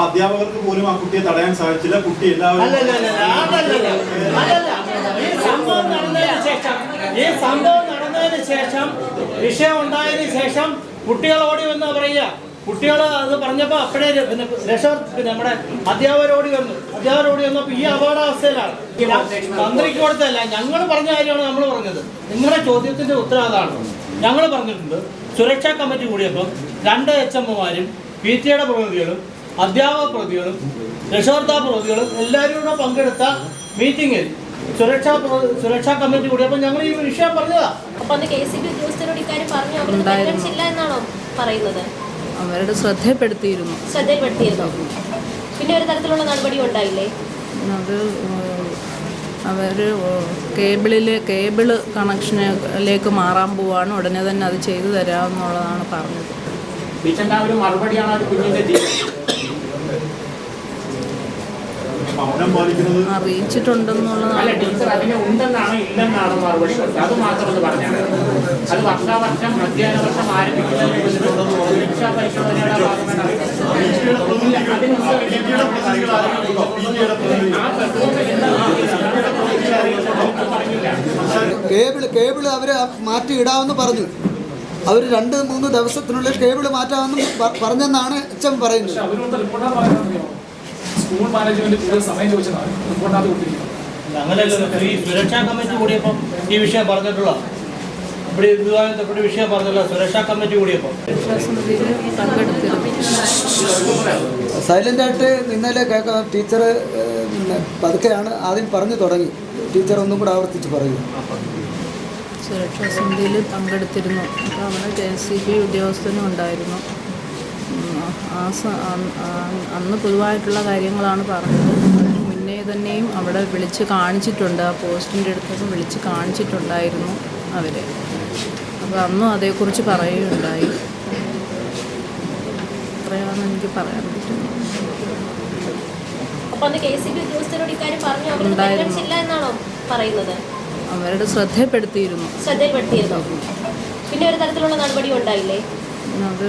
അധ്യാപകർക്ക് പോലും ആ കുട്ടിയെ തടയാൻ സാധിച്ചില്ല. കുട്ടി എല്ലാവരും നടന്നതിന് ശേഷം ഈ സംഭവം വിഷയം ഉണ്ടായതിനു ശേഷം കുട്ടികൾ ഓടി വന്ന് പറയുക. കുട്ടികൾ അത് പറഞ്ഞപ്പോൾ അപ്പോഴേ പിന്നെ രക്ഷ പിന്നെ നമ്മുടെ അധ്യാപകരോടി വന്നു. അധ്യാപകരോടി വന്നപ്പോൾ ഈ അപകടാവസ്ഥയിലാണ്. തന്ത്രിക്ക് കൊടുത്തല്ല ഞങ്ങൾ പറഞ്ഞ കാര്യമാണ് നമ്മൾ പറഞ്ഞത്. നിങ്ങളുടെ ചോദ്യത്തിന്റെ ഉത്തരം അതാണ്. ഞങ്ങൾ പറഞ്ഞിട്ടുണ്ട് സുരക്ഷാ കമ്മിറ്റി കൂടിയപ്പം രണ്ട് എച്ച് എമ്മുമാരും പി ടി പ്രതിനിധികളും അധ്യാപക പ്രതികളും രക്ഷകർത്താ പ്രതികളും എല്ലാവരും കൂടെ പങ്കെടുത്ത മീറ്റിംഗിൽ സുരക്ഷാ സുരക്ഷാ കമ്മിറ്റി കൂടി. അപ്പൊ ഞങ്ങൾ ഈ വിഷയം പറഞ്ഞതാ. അപ്പൊ അന്ന് കെ സി ബി ഉദ്യോഗസ്ഥരോട് ഇക്കാര്യം പറഞ്ഞു? അവർക്ക് പരിഗണിച്ചില്ല എന്നാണോ പറയുന്നത്? അവരുടെ ശ്രദ്ധപ്പെടുത്തിയിരുന്നു ശ്രദ്ധയിൽപ്പെടുത്തിയിരുന്നോ. പിന്നെ ഒരു തരത്തിലുള്ള നടപടി ഉണ്ടായില്ലേ? അത് അവർ കേബിളിൽ കേബിൾ കണക്ഷനിലേക്ക് മാറാൻ പോവാണ്. ഉടനെ തന്നെ അത് ചെയ്തു തരാമെന്നുള്ളതാണ് പറഞ്ഞത്. മറുപടിയാണ് ആ കേബിൾ കേബിൾ അവർ മാറ്റി ഇടാമെന്ന് പറഞ്ഞു. അവർ രണ്ട് മൂന്ന് ദിവസത്തിനുള്ളിൽ കേബിൾ മാറ്റാമെന്ന് പറഞ്ഞെന്നാണ് എച്ച് എം റിപ്പോർട്ടാണ് പറയുന്നത്. സ്കൂൾ മാനേജ്മെന്റ് കൂടുതൽ സമയം ചോദിച്ചതാണ്. റിപ്പോർട്ടിനകത്ത് കൊടുത്തിരിക്കുന്നത്. അങ്ങനെയല്ലല്ലോ ഈ സുരക്ഷാ കമ്മിറ്റി കൂടിയപ്പം ഈ വിഷയം പറഞ്ഞിട്ടുള്ള ഇവിടെ ഇതുമായി ബന്ധപ്പെട്ട് വിഷയം പറഞ്ഞില്ല സുരക്ഷാ കമ്മിറ്റി കൂടിയപ്പം. സൈലന്റ് ആയിട്ട് ഇന്നലെ കേൾക്കാം ടീച്ചർ പിന്നെ പതുക്കെയാണ് ആദ്യം പറഞ്ഞു തുടങ്ങി. ടീച്ചർ ഒന്നും കൂടെ ആവർത്തിച്ച് പറയും സുരക്ഷാ സമിതിയിൽ പങ്കെടുത്തിരുന്നു. അപ്പോൾ അവിടെ കെ എസ് സി ബി ഉദ്യോഗസ്ഥനും ഉണ്ടായിരുന്നു. അന്ന് പൊതുവായിട്ടുള്ള കാര്യങ്ങളാണ് പറഞ്ഞത്. അതിന് മുന്നേ തന്നെയും അവിടെ വിളിച്ച് കാണിച്ചിട്ടുണ്ട്. ആ പോസ്റ്റിന്റെ അടുത്തൊക്കെ വിളിച്ച് കാണിച്ചിട്ടുണ്ടായിരുന്നു അവരെ. അപ്പോൾ അന്നും അതേക്കുറിച്ച് പറയുകയുണ്ടായി. അത്രയാണ് എനിക്ക് പറയാൻ പറ്റുന്നത് അവരുടെ ശ്രദ്ധപ്പെടുത്തിയിരുന്നു പിന്നെ ഒരു തരത്തിലുള്ള നടപടി ഉണ്ടായില്ലേ അത്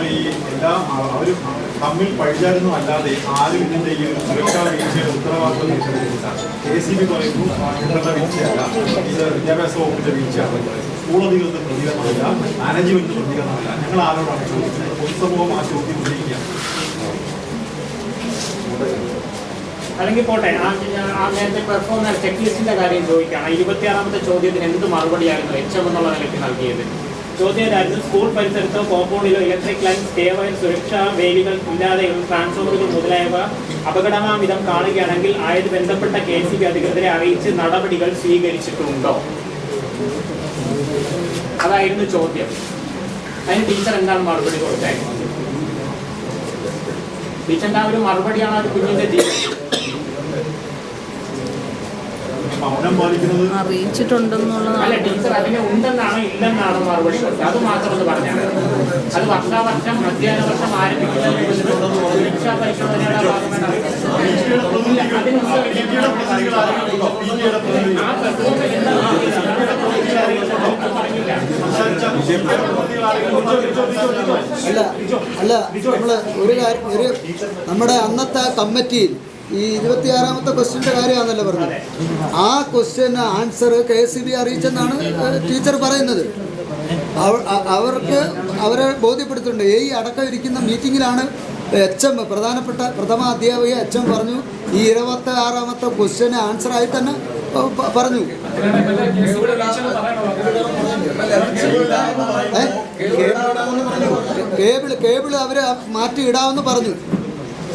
നമ്മൾ ഈ എല്ലാ അവർ തമ്മിൽ പഴിചാരുന്നു അല്ലാതെ ആരും ഇതിന്റെ ഈ ഒരു സുരക്ഷാ വീഴ്ചയുടെ ഉത്തരവാദിത്വം ഏറ്റെടുക്കുന്നില്ല. കെ സി ബി പറയുന്നു ഇവരുടെ വീഴ്ചയല്ല. ഇത് വിദ്യാഭ്യാസ വകുപ്പിന്റെ വീഴ്ചയാണ് സ്കൂൾ അധികൃതർ പ്രതികരണമില്ല മാനേജ്മെന്റ് പ്രതികരണമില്ല. ഞങ്ങൾ ആരോടാണ് ചോദിക്കുന്നത്? പൊതുസമൂഹം ആ ചോദ്യം ഉന്നയിക്കുക അല്ലെങ്കിൽ പോട്ടെ. ആ നേരത്തെ പെർഫോമൻസ് ചെക്ക് ലിസ്റ്റിന്റെ കാര്യം ചോദിക്കുകയാണ്. ഇരുപത്തിയാറാമത്തെ ചോദ്യത്തിന് എന്ത് മറുപടിയായിരുന്നു? എച്ച് എം എന്നുള്ള നിലയ്ക്ക് നൽകിയത്. ചോദ്യം ഇതായിരുന്നു സ്കൂൾ പരിസരത്തോ കോമ്പൗണ്ടിലോ ഇലക്ട്രിക് ലൈൻ സ്റ്റേ വയർ സുരക്ഷാ വേലികൾ ഇല്ലാതെയുള്ള ട്രാൻസ്ഫോമറുകൾ മുതലായവ അപകടമാവിധം കാണുകയാണെങ്കിൽ ആയത് ബന്ധപ്പെട്ട കെ സി ബി അധികൃതരെ അറിയിച്ച് നടപടികൾ സ്വീകരിച്ചിട്ടുണ്ടോ? അതായിരുന്നു ചോദ്യം. അതിന് ടീച്ചർ എന്താണ് മറുപടി കൊടുത്തത്? ടീച്ചറിന്റെ ആ ഒരു മറുപടിയാണ് ആ ഒരു കുഞ്ഞിന്റെ ജീവൻ അറിയിച്ചിട്ടുണ്ടെന്നുള്ളതാണ് ടീച്ചർ അതിന് ഉണ്ടെന്നാണ് ഇല്ലെന്നാണ് മറുപടി കൊടുത്തത്. അത് മാത്രം പറഞ്ഞാണ്. അത് വർഷാവർഷം വർഷം അല്ല അല്ല നമ്മൾ ഒരു കാര്യം ഒരു നമ്മുടെ അന്നത്തെ കമ്മിറ്റിയിൽ ഈ ഇരുപത്തിയാറാമത്തെ ക്വസ്റ്റ്യന്റെ കാര്യമാണല്ലോ പറഞ്ഞത്. ആ ക്വസ്റ്റ്യന് ആൻസർ കെ സി ബി അറിയിച്ചെന്നാണ് ടീച്ചർ പറയുന്നത്. അവർക്ക് അവരെ ബോധ്യപ്പെടുത്തുന്നുണ്ട്. ഈ അടക്കം ഇരിക്കുന്ന മീറ്റിങ്ങിലാണ് എച്ച് എം പ്രധാനപ്പെട്ട പ്രഥമ അധ്യാപിക എച്ച് എം പറഞ്ഞു ഈ ഇരുപത്തി ആറാമത്തെ ക്വസ്റ്റ്യന് ആൻസർ ആയി തന്നെ പറഞ്ഞു. കേബിൾ കേബിൾ അവർ മാറ്റി ഇടാമെന്ന് പറഞ്ഞു.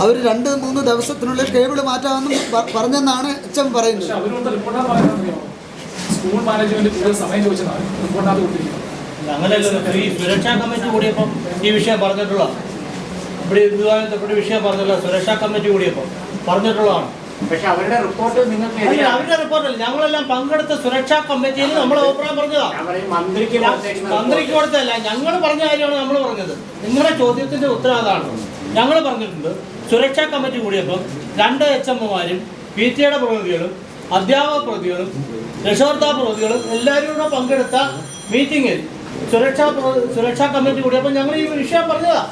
അവർ രണ്ട് മൂന്ന് ദിവസത്തിനുള്ളിൽ കേബിൾ മാറ്റാമെന്നും പറഞ്ഞെന്നാണ് എച്ച് എം പറയുന്നത് അവരോട് റിപ്പോർട്ടാണ് പറയുന്നത് സ്കൂൾ മാനേജ്മെന്റ് കൂടുതൽ സമയം ചോദിച്ചതാണ്. റിപ്പോർട്ടാണ് കൊടുത്തിരിക്കുന്നത് അങ്ങനെയല്ലല്ലോ ഈ സുരക്ഷാ കമ്മിറ്റി കൂടിയപ്പം ഈ വിഷയം പറഞ്ഞിട്ടുള്ള ഇവിടെ വിഷയം പറഞ്ഞില്ല സുരക്ഷാ കമ്മിറ്റി കൂടിയപ്പം പറഞ്ഞിട്ടുള്ളതാണ്. പക്ഷെ അവരുടെ റിപ്പോർട്ട് നിങ്ങൾക്ക് അവരുടെ റിപ്പോർട്ടല്ല. ഞങ്ങളെല്ലാം പങ്കെടുത്ത സുരക്ഷാ കമ്മിറ്റിയിൽ നമ്മൾ അഭിപ്രായം പറഞ്ഞതാ. ഞാൻ പറയും മന്ത്രിക്ക് മന്ത്രിക്ക് കൊടുത്തല്ല ഞങ്ങൾ പറഞ്ഞ കാര്യമാണ് നമ്മൾ പറഞ്ഞത്. നിങ്ങളുടെ ചോദ്യത്തിന്റെ ഉത്തരം അതാണ്. ഞങ്ങൾ പറഞ്ഞിട്ടുണ്ട്. സുരക്ഷാ കമ്മിറ്റി കൂടിയപ്പോൾ രണ്ട് എച്ച് എമ്മുമാരും പി ടി എയുടെ പ്രതിനിധികളും അധ്യാപക പ്രതിനിധികളും രക്ഷകർത്താ പ്രതിനിധികളും എല്ലാവരും കൂടെ പങ്കെടുത്ത മീറ്റിംഗിൽ സുരക്ഷാ സുരക്ഷാ കമ്മിറ്റി കൂടിയപ്പോൾ ഞങ്ങൾ ഈ വിഷയം പറഞ്ഞതാ.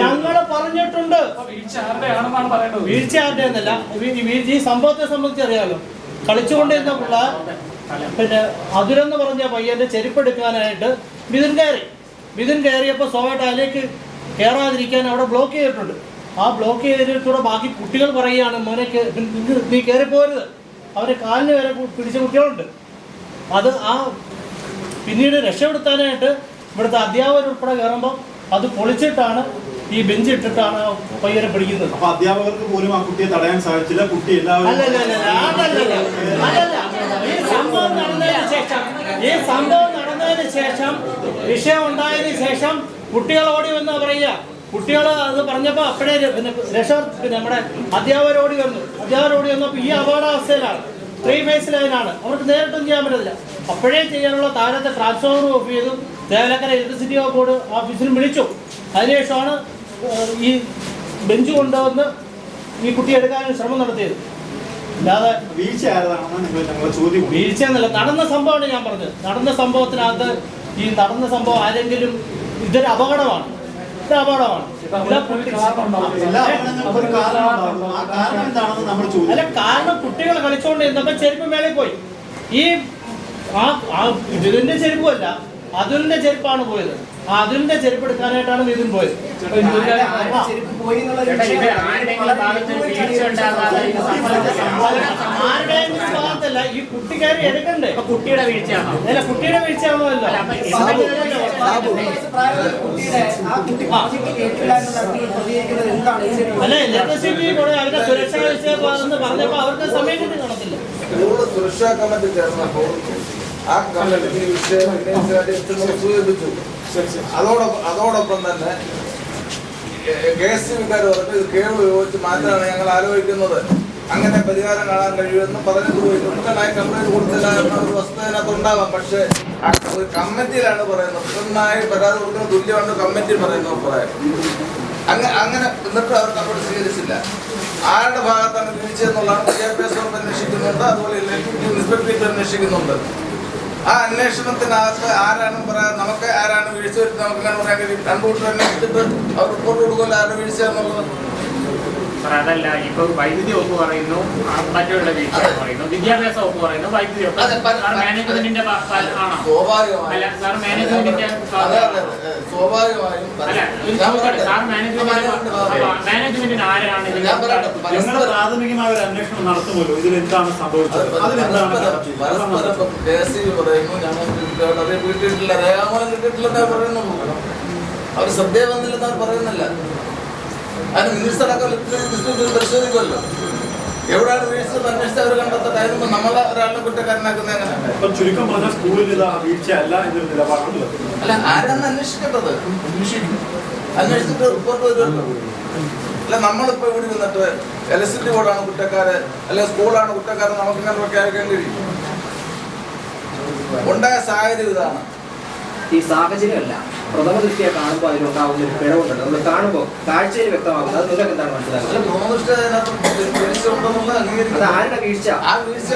ഞങ്ങൾ പറഞ്ഞിട്ടുണ്ട് വീഴ്ച ആരുടെ എന്നല്ല ഈ- ഈ വീഴ്ച ഈ സംഭവത്തെ സംബന്ധിച്ച് അറിയാമല്ലോ കളിച്ചുകൊണ്ടിരുന്ന പിള്ളേർ പിന്നെ അതിരെന്ന് പറഞ്ഞ പയ്യന്റെ ചെരുപ്പെടുക്കാനായിട്ട് മിഥുൻ കയറി. മിഥുൻ കയറിയപ്പോൾ സ്വാഭാവികമായിട്ട് അതിലേക്ക് കയറാതിരിക്കാൻ അവിടെ ബ്ലോക്ക് ചെയ്തിട്ടുണ്ട്. ആ ബ്ലോക്ക് ചെയ്തിട്ടൂടെ ബാക്കി കുട്ടികൾ പറയുകയാണ് മോനെ നീ കയറി പോരുത് അവരെ കാലിന് വരെ പിടിച്ച കുട്ടികളുണ്ട്. അത് ആ പിന്നീട് രക്ഷപ്പെടുത്താനായിട്ട് ഇവിടുത്തെ അധ്യാപകർ ഉൾപ്പെടെ കയറുമ്പോൾ അത് പൊളിച്ചിട്ടാണ് ഈ ബെഞ്ച് ഇട്ടിട്ടാണ് പയ്യനെ പിടിക്കുന്നത്. അപ്പൊ അധ്യാപകർക്ക് പോലും ആ കുട്ടിയെ തടയാൻ സാധിച്ചില്ല. കുട്ടി എല്ലാവരും ഈ സംഭവം ശേഷം വിഷയം ഉണ്ടായതിന് ശേഷം കുട്ടികൾ ഓടി വന്ന് പറയുക കുട്ടികൾ അത് പറഞ്ഞപ്പോൾ അപ്പോഴേ പിന്നെ രക്ഷ പിന്നെ നമ്മുടെ അധ്യാപകർ ഓടി വന്നു. അധ്യാപകർ ഓടി വന്നപ്പോൾ ഈ അപകടാവസ്ഥയിലാണ്. ത്രീ ഫേസ് ലൈനാണ് അവർക്ക് നേരിട്ടൊന്നും ചെയ്യാൻ പറ്റത്തില്ല. അപ്പോഴേ ചെയ്യാനുള്ള താരത്തെ ട്രാൻസ്ഫോമർ ഓഫ് ചെയ്തു. തേവലക്കര ഇലക്ട്രിസിറ്റി ബോർഡ് ഓഫീസിലും വിളിച്ചു. അതിനുശേഷമാണ് ഈ ബെഞ്ച് കൊണ്ടുവന്ന് ഈ കുട്ടി എടുക്കാനും ശ്രമം നടത്തിയത്. അല്ലാതെ വീഴ്ച ആരതാണെന്ന് നിങ്ങൾ ചോദ്യം. വീഴ്ച എന്നല്ല നടന്ന സംഭവമാണ് ഞാൻ പറഞ്ഞത്. നടന്ന സംഭവത്തിനകത്ത് ഈ നടന്ന സംഭവം ആരെങ്കിലും ഇതൊരു അപകടമാണ്. ഇത് അപകടമാണ്. അല്ല കാരണം കുട്ടികൾ കളിച്ചുകൊണ്ടിരുന്നപ്പോ ചെരുപ്പ് മേളിൽ പോയി. ഈ ആ ആ ഇതിന്റെ ചെരുപ്പല്ല അതുലിന്റെ ചെരുപ്പാണ് പോയത്. ആ അതുലിന്റെ ചെരുപ്പ് എടുക്കാനായിട്ടാണ് നിതിൻ പോയത് ഭാഗത്തല്ല ഈ കുട്ടിക്കാരി എടുക്കണ്ടേ? കുട്ടിയുടെ വീഴ്ചയാണോ? അല്ല കുട്ടിയുടെ വീഴ്ചയാണോ അല്ല അല്ല, ഇലക്ട്രിസിറ്റി കൂടെ അവരുടെ സുരക്ഷാ പറഞ്ഞപ്പോ അവർക്ക് സമയം കാണത്തില്ല. സ്കൂൾ സുരക്ഷാ കമ്മിറ്റി ചേർന്നപ്പോൾ ആ കമ്മിറ്റി ഈ വിഷയം സൂചിപ്പിച്ചു. അതോടൊപ്പം അതോടൊപ്പം തന്നെ കെ എസ് സി ബിക്കാർ പറഞ്ഞു ഇത് കേബിൾ ചോദിച്ച് മാറ്റാനാണ് ഞങ്ങൾ ആലോചിക്കുന്നത്. അങ്ങനെ പരിഹാരം കാണാൻ കഴിയുമെന്ന് പറഞ്ഞിട്ട് പോയി. കൃത്യമായി കംപ്ലൈന്റ് കൊടുത്തില്ല എന്ന ഒരു വസ്തുത അതിനകത്ത് ഉണ്ടാവാം. പക്ഷേ അത് കമ്മിറ്റിയിലാണ് പറയുന്നത്. കൃത്യമായി പരാതി കൊടുക്കുന്ന തുല്യമാണ് കമ്മിറ്റി പറയുന്ന അഭിപ്രായം. അങ്ങനെ അങ്ങനെ എന്നിട്ട് അവർ നടപടി സ്വീകരിച്ചില്ല. ആരുടെ ഭാഗത്താണ് വീഴ്ച എന്നുള്ളതാണ് വിദ്യാഭ്യാസ അന്വേഷിക്കുന്നുണ്ട് അതുപോലെ ഇൻസ്പെക്ടർ അന്വേഷിക്കുന്നുണ്ട്. ആ അന്വേഷണത്തിനകത്ത് ആരാണ് പറയാൻ നമുക്ക് ആരാണ് വീഴ്ച വരുന്നത് നമുക്ക് അങ്ങനെ പറയാൻ കഴിയും കമ്പ്യൂട്ടർ അന്വേഷിച്ചിട്ട് അവർ റിപ്പോർട്ട് കൊടുക്കുമല്ലോ ആരുടെ വീഴ്ച എന്നുള്ളത് അതല്ല ഇപ്പൊ വൈദ്യുതി വകുപ്പ് പറയുന്നു മറ്റുള്ള വീഴ്ച പറയുന്നു വിദ്യാഭ്യാസ വകുപ്പ് പറയുന്നു വൈദ്യുതി മാനേജ്മെന്റിന്റെ അല്ല സാർ മാനേജ്മെന്റിന്റെ സാർ മാനേജ്മെന്റിന് ആരാണ് ഞങ്ങൾ പ്രാഥമികമായ ഒരു അന്വേഷണം നടത്തുമല്ലോ. ഇതിൽ എന്താണ് സംഭവിച്ചത്? അതിലെന്താണ് കിട്ടിയിട്ടില്ല, പറയുന്നുള്ളൂ അവർ ശ്രദ്ധയെ വന്നില്ലെന്ന് അവർ പറയുന്നില്ല. അതിന് മിനിസ്റ്ററൊക്കെ ഡിസ്ട്രിക്റ്റിൽ പരിശോധിക്കുമല്ലോ. എവിടെയാണ് വീഴ്ച അന്വേഷിച്ച് അവർ കണ്ടെത്തട്ടെ അതിന് നമ്മളെ ഒരാളിനെ കുറ്റക്കാരനാക്കുന്ന എങ്ങനെ ഇപ്പം ചുരുക്കം പറഞ്ഞാൽ സ്കൂളിൽ ഇത് വീഴ്ച അല്ല എന്നൊരു നിലപാടാണ് അല്ല ആരാണ് അന്വേഷിക്കേണ്ടത്? അന്വേഷിച്ചിട്ട് റിപ്പോർട്ട് വരുമല്ലോ. അല്ല നമ്മളിപ്പോ ഇവിടെ നിന്നിട്ട് ഇലക്ട്രിസിറ്റി ബോർഡാണ് കുറ്റക്കാര് അല്ലെ സ്കൂളാണ് കുറ്റക്കാരൻ നമുക്ക് ഇങ്ങനെ പ്രഖ്യാപിക്കാൻ കഴിയും ഉണ്ടായ സാഹചര്യം ഇതാണ്. ഈ സാഹചര്യമല്ല. പ്രഥമ ദൃഷ്ടിയെ കാണുമ്പോൾ അതിലുണ്ടാവുന്ന ഒരു പിഴവുണ്ടല്ലോ നമ്മൾ കാണുമ്പോൾ കാഴ്ചയിൽ വ്യക്തമാകുന്നത് അത് നിങ്ങൾക്ക് എന്താണ് മനസ്സിലാക്കുന്നത് അത് ആരുടെ വീഴ്ച? ആ വീഴ്ച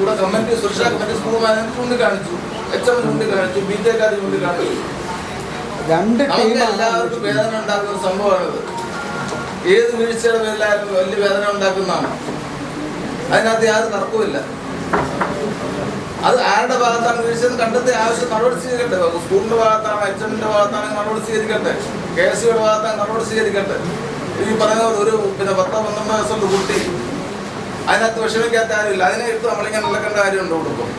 കൂടെ കമ്മിറ്റി സുരക്ഷാ കമ്മിറ്റി സ്കൂൾ മാനേജർ ചൂണ്ടിക്കാണിച്ചു. എച്ച് എം ചൂണ്ടിക്കാണിച്ചു ബി ജെക്കാർ ചൂണ്ടിക്കാണിച്ചു. രണ്ട് എല്ലാവർക്കും വേദന ഉണ്ടാക്കുന്ന സംഭവമാണിത്. ഏത് വീഴ്ചയുടെ പേരിലായാലും വലിയ വേദന ഉണ്ടാക്കുന്നതാണ്. അതിനകത്ത് യാതൊരു തർക്കവുമില്ല. അത് ആരുടെ ഭാഗത്താണ് വീഴ്ചയെന്ന് കണ്ടെത്തി ആവശ്യം നടപടി സ്വീകരിക്കട്ടെ. സ്കൂളിന്റെ ഭാഗത്താണ് എച്ച് എമ്മിന്റെ ഭാഗത്താണെങ്കിൽ നടപടി സ്വീകരിക്കട്ടെ. കെ എസ് സിയുടെ ഭാഗത്താണ് നടപടി സ്വീകരിക്കട്ടെ. ഈ പോലെ ഒരു പിന്നെ പത്തോ പന്ത്രണ്ടോ വയസ്സുള്ള കുട്ടി അതിനകത്ത് വിഷമിക്കാത്ത ആരുമില്ല. അതിനെ എടുത്ത് നമ്മളിങ്ങനെ നിലക്കേണ്ട കാര്യമുണ്ട് കൊടുക്കും?